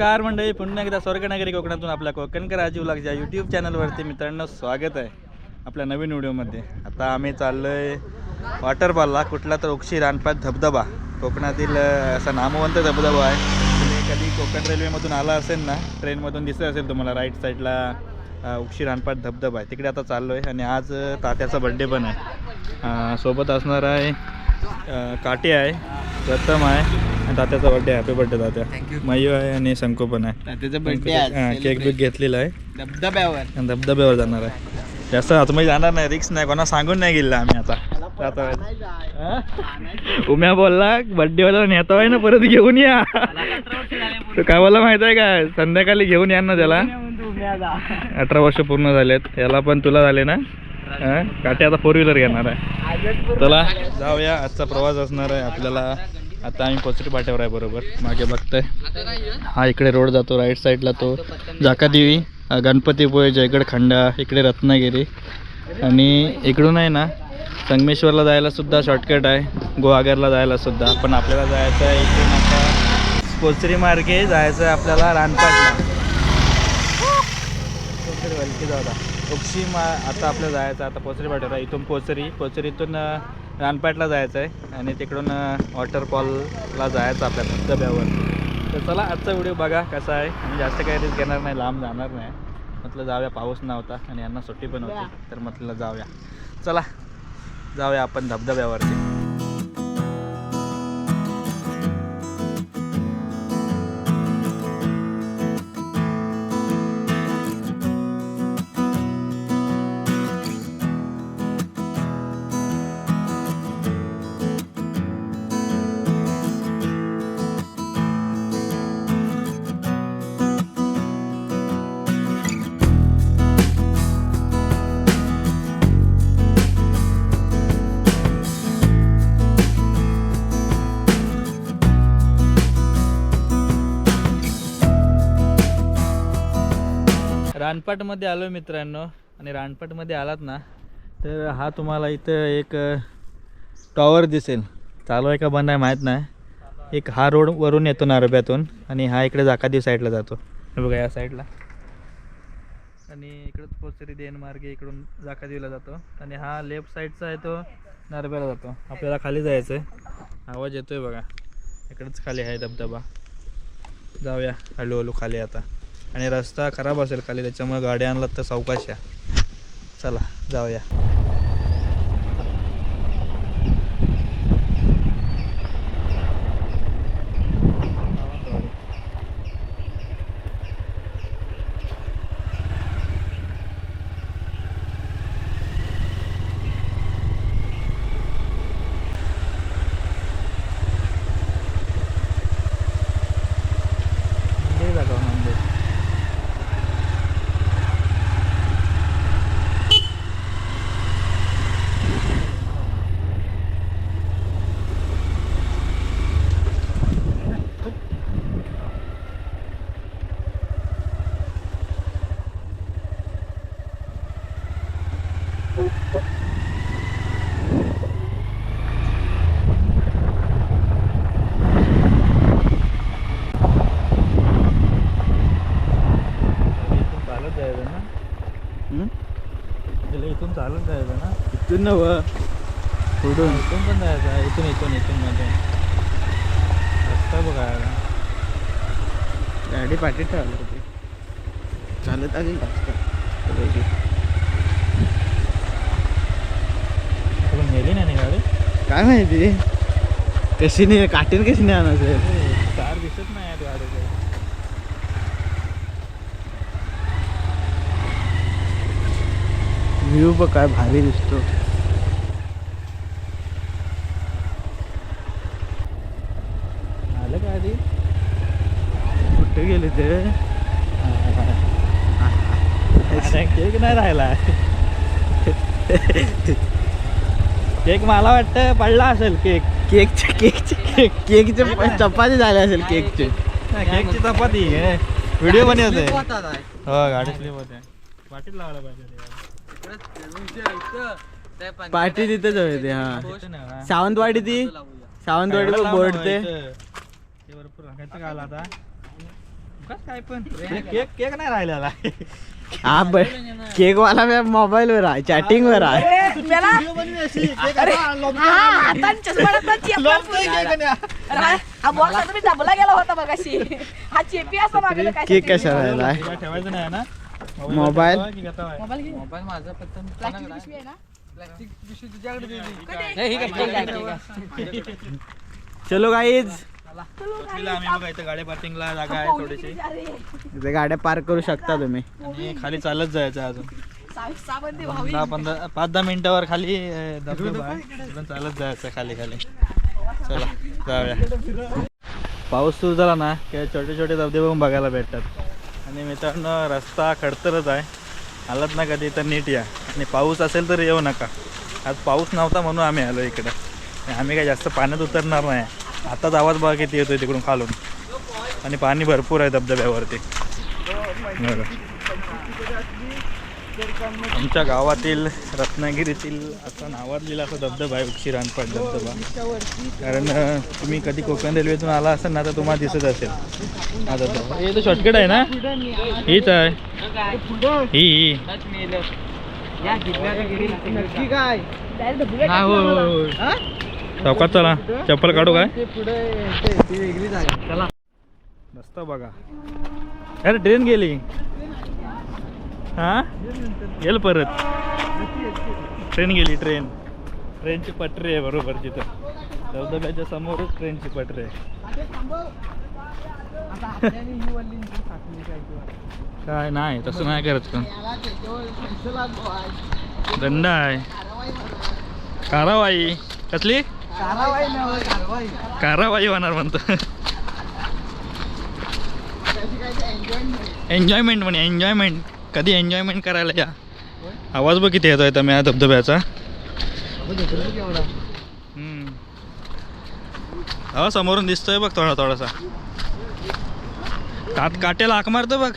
नमस्कार मंडळी पुन्हा एकदा स्वर्गनगरी कोकणातून आपल्या कोकणकर राजीव लागच्या यूट्यूब चॅनलवरती मित्रांनो स्वागत आहे आपल्या नवीन व्हिडिओमध्ये. आता आम्ही चाललो आहे वॉटरफॉलला कुठला तर उक्षी रानपात धबधबा. कोकणातील असा नामवंत धबधबा आहे. तुम्ही कधी कोकण रेल्वेमधून आला असेल ना ट्रेनमधून दिसत असेल तुम्हाला राईट साईडला उक्षी रानपाट धबधबा आहे. तिकडे आता चाललो आहे आणि आज तात्याचा बड्डे पण आहे. सोबत असणार आहे काटे आहे प्रथम आहे. तात्याचा birthday happy birthday Tatya. Mayu आहे आणि शंकू पण आहे. त्याचा बर्थडे केक बिक घेतलेला आहे. धबधब्यावर. आणि धबधब्यावर जाणार आहे. जास्त आतमध्ये जाणार नाही रिक्स नाही कोणा सांगून नाही गेला आम्ही आता. जातो. आहे. उम्या बोलला बड्डे वाला नेता आहे ना परत घेऊन या. तो काय बोलला माहीत आहे का? संध्याकाळी घेऊन या ना त्याला. अठरा वर्ष पूर्ण झालेत. याला पण तुला झाले ना? हा? काटे आता फोर व्हीलर घेणार आहे. चला जाऊया. आजचा प्रवास असणार आहे आपल्याला. आता आम्ही पोचरी पाट्यावर आहे बरोबर. मागे बघताय. हा इकडे रोड जातो राईट साईडला तो. जाकादेवी गणपतीपुळे जयगड खंडा इकडे रत्नागिरी. आणि इकडून आहे ना संगमेश्वरला जायला सुद्धा शॉर्टकट आहे. गोवागरला जायला सुद्धा. पण आपल्याला जायचं आहे इकडून आता कोचरी मार्गे जायचं आहे आपल्याला रानपाटला. कोणतरी वलकी जाऊदा उक्षी मा आता आपल्याला जायचं आता पोचरी पाठवला इथून पोचरी पोचरीतून रानपाटला जायचं आहे आणि तिकडून वॉटरफॉलला जायचं आपल्या धबधब्यावर. तर चला आजचा व्हिडिओ बघा कसा आहे. आणि जास्त काही रिस्क घेणार नाही लांब जाणार नाही. म्हटलं जाऊया पाऊस नव्हता आणि यांना सुट्टी पण होती तर म्हटलं जाऊया. चला जाऊया आपण धबधब्यावरती. रानपाटमध्ये आलो मित्रांनो. आणि रानपाटमध्ये आलात ना तर हा तुम्हाला इथं एक टॉवर दिसेल. चालू आहे का बंद आहे माहीत नाही. एक हा रोड वरून येतो नारब्यातून आणि हा इकडे जाकादेव साईडला जातो. हे बघा या साईडला आणि इकडंच पोचरी देन मार्गे इकडून जाकादेवीला जातो. आणि हा लेफ्ट साईडचा आहे तो नारब्याला जातो. आपल्याला खाली जायचं आहे आवाज येतोय बघा. इकडंच खाली आहे धबधबा. जाऊया. हळूहळू खाली आता. आणि रस्ता खराब असेल खाली त्याच्यामुळे गाडी आणलात तर सावकाश. या चला जाऊया मंदिर दाखव मंदिर इथून चालत जायचं ना त्याला इथून चालत जायचं ना इथून नव पुढून. इथून पण जायचं इथून इथून इथून मध्ये. रस्ता बघायला गाडी पाठीत ठेवली होती चालत आली. तुला नेली नाही गाडी? काय माहिती? कशी नाही काटेन कशी नाही आणायचं कार दिसत नाही आहे गाडीचं व्ह्यू बघ काय भारी दिसतो. आलं का आधी? कुठे गेले ते? केक नाही राहिला. केक मला वाटतं पडला असेल केक. केकचे केकचे केक केकचे चपाती झाले असेल केकचे. केकची चपाती व्हिडिओ बनवते हो गाडी स्लिप होते. वाटीत लावायला पाहिजे पार्टी तिथेच हवी ते हा. सावंतवाडी ती? सावंतवाडी बोर्ड ते? भरपूर आला आता? काय पण? केक केक नाही राहिलेला. हा केक वाला मी मोबाईल वर आहे. चॅटिंग वर आहे दाबला गेला होता मगाशी हा चेपी असं मागेल काय केक कशा राहिला ठेवायचं नाही ना? मोबाईल? प्लास्टिक पिशवी आहे? ना? चलो गाईज पृथ्वीला आम्ही बघा इथं गाडी पार्किंगला जागा आहे थोडीशी. गाड्या पार्क करू शकता तुम्ही. आणि खाली चालत जायचं अजून. पाच दहा मिनिटावर खाली चालत जायचं खाली खाली. चला जाऊया. पाऊस सुरू झाला ना की छोटे छोटे धबधबे बघायला भेटतात. आणि मित्रांनो रस्ता खडतरच आहे. आलात ना कधी तर नीट या. आणि पाऊस असेल तर येऊ नका. आज पाऊस नव्हता म्हणून आम्ही आलो इकडं. आम्ही काय जास्त पाण्यात उतरणार नाही. आताच आवाज बघा किती येतोय तिकडून खालून. आणि पाणी भरपूर आहे धबधब्यावरती. बरं. आमच्या गावातील रत्नागिरीतील असं नावाजलेला असा धबधबा आहे उक्षी रानपाट धबधबा. कारण तुम्ही कधी कोकण रेल्वेतून आला असाल ना तर तुम्हाला दिसत असेल. हा धबधबा हे तर शॉर्टकट आहे ना? हीच आहे. ही चौकात चला. चप्पल काढू काय? चला रस्ता बघा. अरे ट्रेन गेली. हा? गेल परत. ट्रेन गेली ट्रेन ट्रेनची पटरी आहे बरोबर तिथं. धबधब्याच्या समोरच ट्रेनची पटरी आहे. काय नाही तसं नाही करत का दंड आहे. कारवाई कसली? कारवाई होणार म्हणतो. एन्जॉयमेंट म्हणे एन्जॉयमेंट कधी एन्जॉयमेंट करायला या? आवाज बघ किती येतोय त्या या धबधब्याचा. हा समोरून दिसतोय बघ थोडा थोडासा. काट काट्याला हाक मारतो बघ.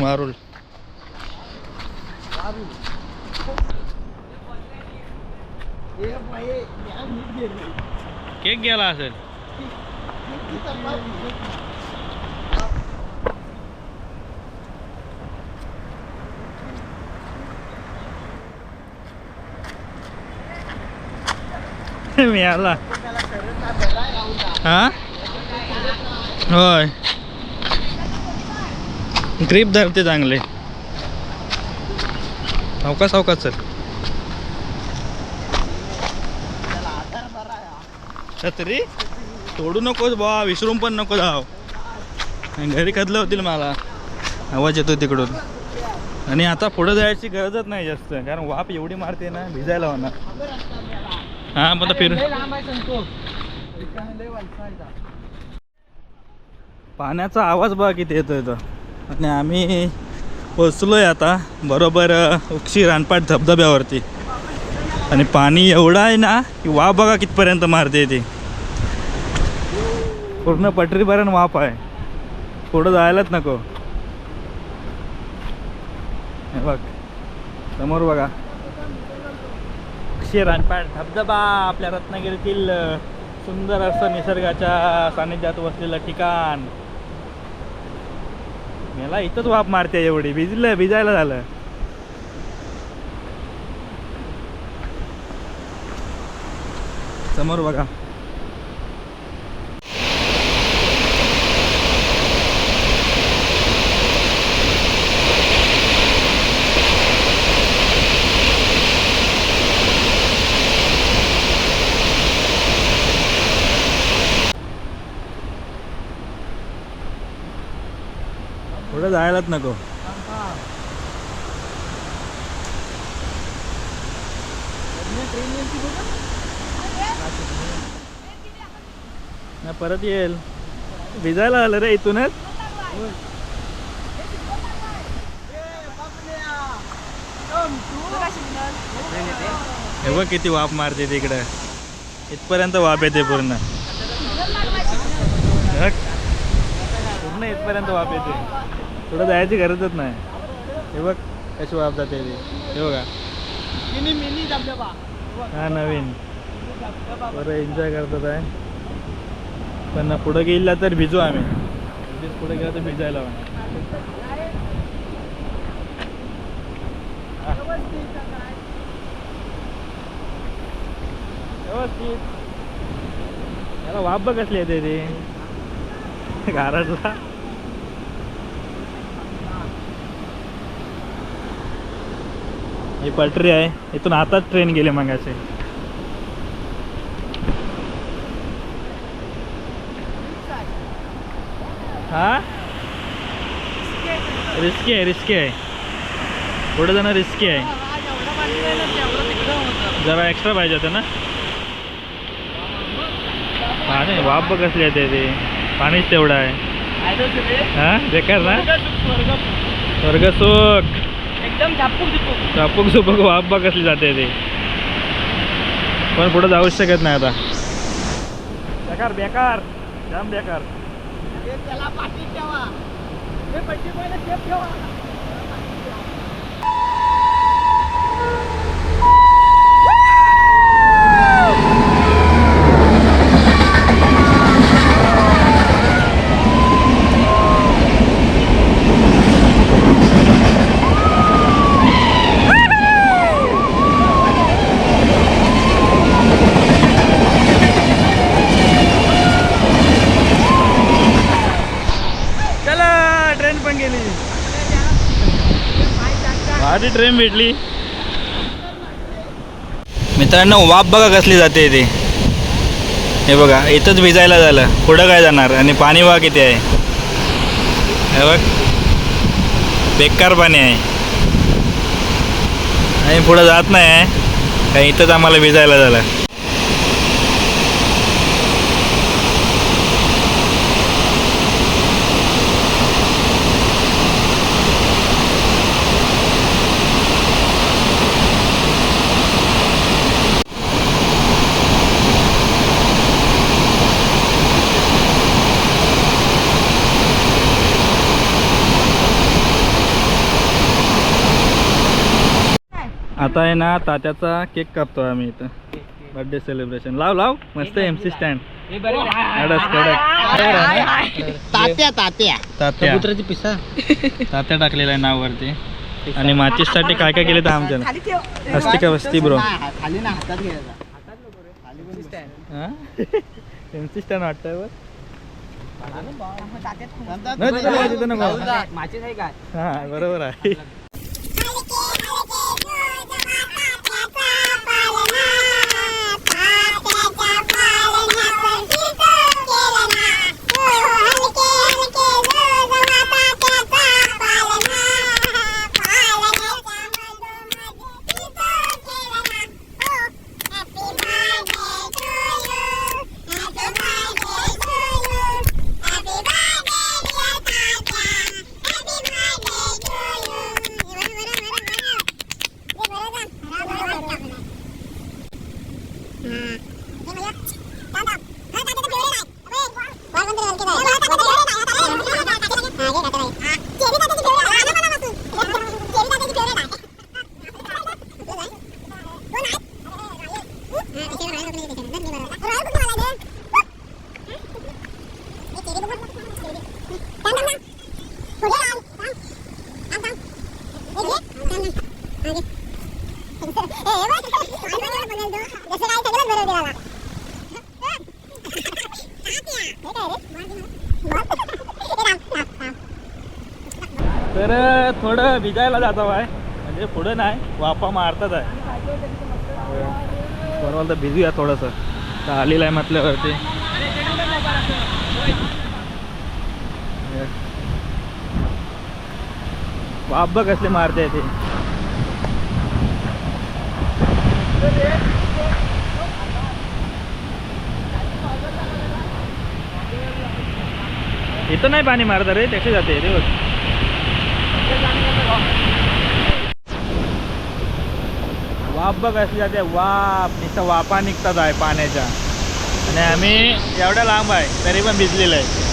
मारूल. केक गेला असेल. याला हा? होय. ग्रीप धरते चांगले. सावकाश सावकाश सर. छत्री? तोडू नकोस बा विसरून पण नको जाव घरी कदलं होतील मला. आवाज येतो तिकडून. आणि आता पुढं जायची गरजच नाही जास्त कारण वाप एवढी मारते ना भिजायला होणार. हा पण फिर. पाण्याचा आवाज बघा किती येतोय तो. आणि आम्ही पोचलोय आता बरोबर उक्षी रानपाट धबधब्यावरती. आणि पाणी एवढं आहे ना की वाफ बघा कितपर्यंत मारते ती. पूर्ण पटरीपर्यंत वाफ आहे. पुढं जायलाच नको. हे बघ. समोर बघा. उक्षी धबधबा आपल्या रत्नागिरीतील सुंदर असं निसर्गाच्या सानिध्यात वसलेलं ठिकाण. मला इथंच वाफ मारते एवढी. भिजलं भिजायला झालं. समोर बघा. पुढे जायलाच नको. नाही परत येईल. भिजायला आलं रे इथूनच. बघा हे बघ किती वाफ मारते तिकडे. इथपर्यंत वाफ येते पूर्ण. पूर्ण इथपर्यंत वाफ येते. पुढं जायची गरजच नाही. हे बघ कशी वाफ जाते ती. हे बघा. हा नवीन. बरं एन्जॉय करतात आहे. पण पुढं गेला तर भिजू आम्ही. पुढे गेला तर भिजायला व्यवस्थित. याला वाप बघ कसली येते ते. गारटला ही पटरी आहे इथून आताच ट्रेन गेले मग असे हा? रिस्की आहे रिस्की आहे. पुढे जाणं रिस्की आहे. जरा एक्स्ट्रा पाहिजे होतं ना? पाणी बघ कसली येते ते पाणीच तेवढं आहे. हा? बेकार ना? स्वर्ग सुख एकदम झापूक झुपूक चापूक चुपूक वाफ बघ कसली जाते ते. पण पुढे जाऊच शकत नाही आता. बेकार बेकार. जाम बेकार. त्याला पाठीत ठेवा. हे पट्टी पहिला ठेवा. ट्रेन भारी ट्रेन भेटली. मित्रांनो वाप बघा कसली जाते ते. हे बघा इथंच भिजायला झालं. पुढं काय जाणार? आणि पाणी वा किती आहे? हे बघ. बेकार पाणी आहे. आणि पुढं जात नाही आहे. काही इथंच आम्हाला भिजायला झालं. आता आहे ना तात्याचा केक कापतो आम्ही इथं. बर्थडे सेलिब्रेशन लाव लाव. मस्त M C stand Tatya Tatya. Tatya. पिसा. तात्या टाकलेला आहे नाव वरती आणि माचीससाठी काय काय केलं तर आमच्या असते का बसती ब्रो. खाली ना हातात घ्यायचा एम सी स्टँड वाटतंय नाही, तिथं नको. माझीच आहे काय हा बरोबर आहे. तर थोडं भिजायला जातो आहे म्हणजे पुढं नाही वापा मारतात आहे. बरोबर तर भिजूया थोडंसं. तर आलेलं आहे म्हटल्यावरती. वाप बघ कसले मारते ते. इथं नाही पाणी मारत रे त्याची जाते रे बघ. वाफ बघ असली जाते वाफ नुसतं वापा निघतात आहे पाण्याच्या. आणि आम्ही एवढ्या लांब आहे तरी पण भिजलेलं आहे.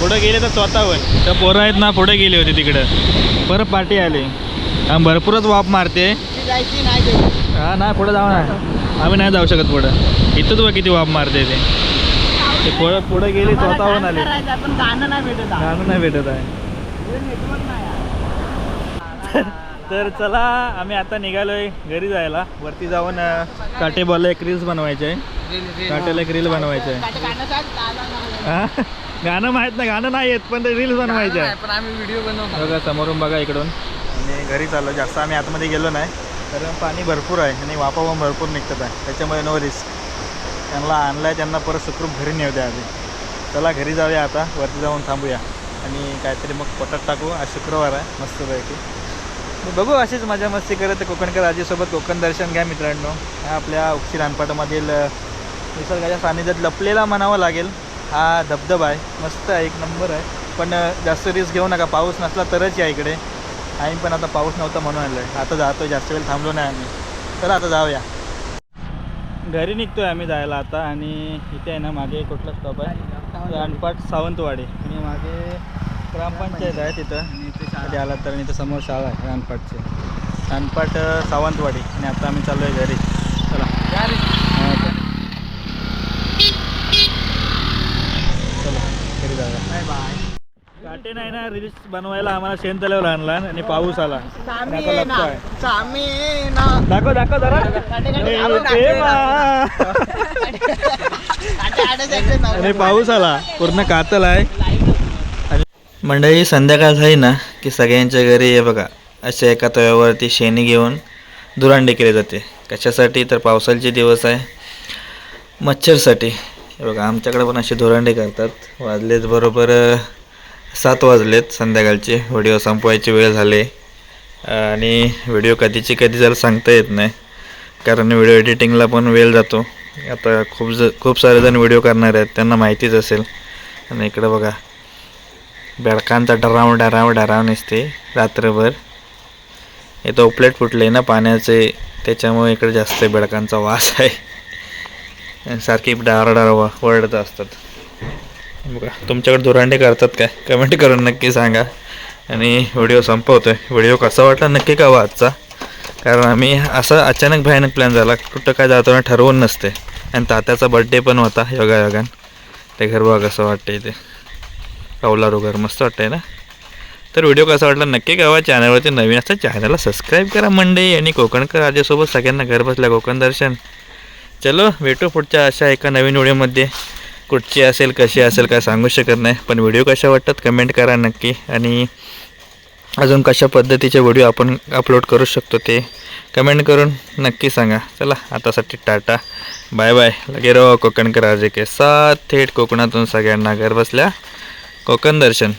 पुढं गेले तर स्वतःवर. तर पोरं आहेत ना पुढे गेले होते तिकडं. परत पाठी आली. भरपूरच वाफ मारते. जायची नाही हा नाही पुढे जाऊ ना. आम्ही नाही जाऊ शकत पुढं. इथंच बघ किती वाफ मारते ते. पुढे पुढे गेली स्वतःहून आली. गाणं नाही भेटत. गाणं नाही भेटत आहे. तर चला आम्ही आता निघालोय घरी जायला. वरती जाऊन अं, काटे बॉल एक रील्स बनवायचे आहे. काटेला एक रील बनवायचे आहे. गाणं माहीत नाही गाणं नाही येत पण ते रील्स बनवायचे आहे. पण आम्ही व्हिडिओ बनवतो. बघा समोरून बघा इकडून. आणि घरी चाललो जास्त आम्ही आतमध्ये गेलो नाही. कारण पाणी भरपूर आहे आणि वापा पण भरपूर निघतात आहे. त्याच्यामुळे नो रिस्क त्यांना आणलं आहे त्यांना परत सुखरूप घरी नेऊ द्या आधी. चला घरी जाऊया आता. वरती जाऊन थांबूया. आणि काहीतरी मग पोटात टाकू. आज शुक्रवार आहे मस्तपैकी. मग बघू अशीच मजा मस्ती करत कोकणकर आजीसोबत. कोकण दर्शन घ्या मित्रांनो. हा आपल्या उक्षी रानपाटामधील निसर्गाच्या सानिध्यात लपलेला म्हणावं लागेल. हा धबधबा आहे. मस्त आहे एक नंबर आहे. पण जास्त रिस्क घेऊ नका. पाऊस नसला तरच या इकडे. आम्ही पण आता पाऊस नव्हता म्हणून आलो आहे आता जातो जास्त वेळ थांबलो नाही आम्ही. चला आता जाऊया. घरी निघतोय आम्ही जायला आता आणि इथे आहे ना मागे कुठला स्टॉप आहे? रानपाट सावंतवाडी. आणि मागे ग्रामपंचायत आहे तिथं. कधी आला तर आणि इथं समोर शाळा आहे रानपाटची. रानपाट सावंतवाडी. आणि आता आम्ही चाललो आहे घरी. चला. चला. चला घरी जाऊया. Bye bye. काटे नाही ना रील्स बनवायला आम्हाला शेण तल्यावर आणला आणि पाऊस आला. दाखव दाखव जरा. आणि पाऊस आला. पूर्ण कातल आहे. मंडळी संध्याकाळ झाली ना की सगळ्यांच्या घरी हे बघा अशा एका तव्यावरती शेणी घेऊन दुरांडी केली जाते. कशासाठी? तर पावसाळ्याचे दिवस आहे. मच्छरसाठी. हे बघा आमच्याकडे पण असे धुरांडे करतात. वाजलेत बरोबर सात वाजलेत संध्याकाळचे. व्हिडिओ संपवायची वेळ झाले. आणि व्हिडिओ कधीची कधी जर सांगता येत नाही. कारण व्हिडिओ एडिटिंगला पण वेळ जातो. आता खूप ज खूप सारे जण व्हिडिओ करणार आहेत. त्यांना माहितीच असेल. आणि इकडं बघा. बेडकांचा डराव डराव डराव नसते रात्रभर. हे तो उपलेट फुटले ना पाण्याचे. त्याच्यामुळे इकडे जास्त बेडकांचा वास आहे. आणि सारखी डार डार वरडत असतात. बघा तुमच्याकडे धुरांडे करतात काय? कमेंट करून नक्की सांगा. आणि व्हिडिओ संपवतोय. व्हिडिओ कसा वाटला नक्की कळवा आजचा. कारण आम्ही असा अचानक भयानक प्लॅन झाला. कुठं काय जाताना ठरवून नसते. आणि तात्याचा बड्डे पण होता योगा योगान ते घर बघा कसं वाटतंय ते. कौलारू घर मस्त वाटतंय ना? तर व्हिडिओ कसा वाटला नक्की कळवा. चॅनलवरती नवीन असतं चॅनलला सबस्क्राईब करा मंडे आणि कोकणकर राजेसोबत सगळ्यांना घर बसल्या कोकण दर्शन. चलो भेटू पुढच्या अशा एका नवीन व्हिडिओमध्ये कुठची असेल कशी असेल काय सांगू शकत नाही. पण व्हिडिओ कशा वाटतात कमेंट करा नक्की. आणि अजून कशा पद्धतीचे व्हिडिओ आपण अपलोड करू शकतो ते कमेंट करून नक्की सांगा. चला आतासाठी टाटा. बाय बाय लगे रो कोकणकर आजे के साथ. थेट कोकणातून सगळ्यांना घर बसल्या कोकण दर्शन.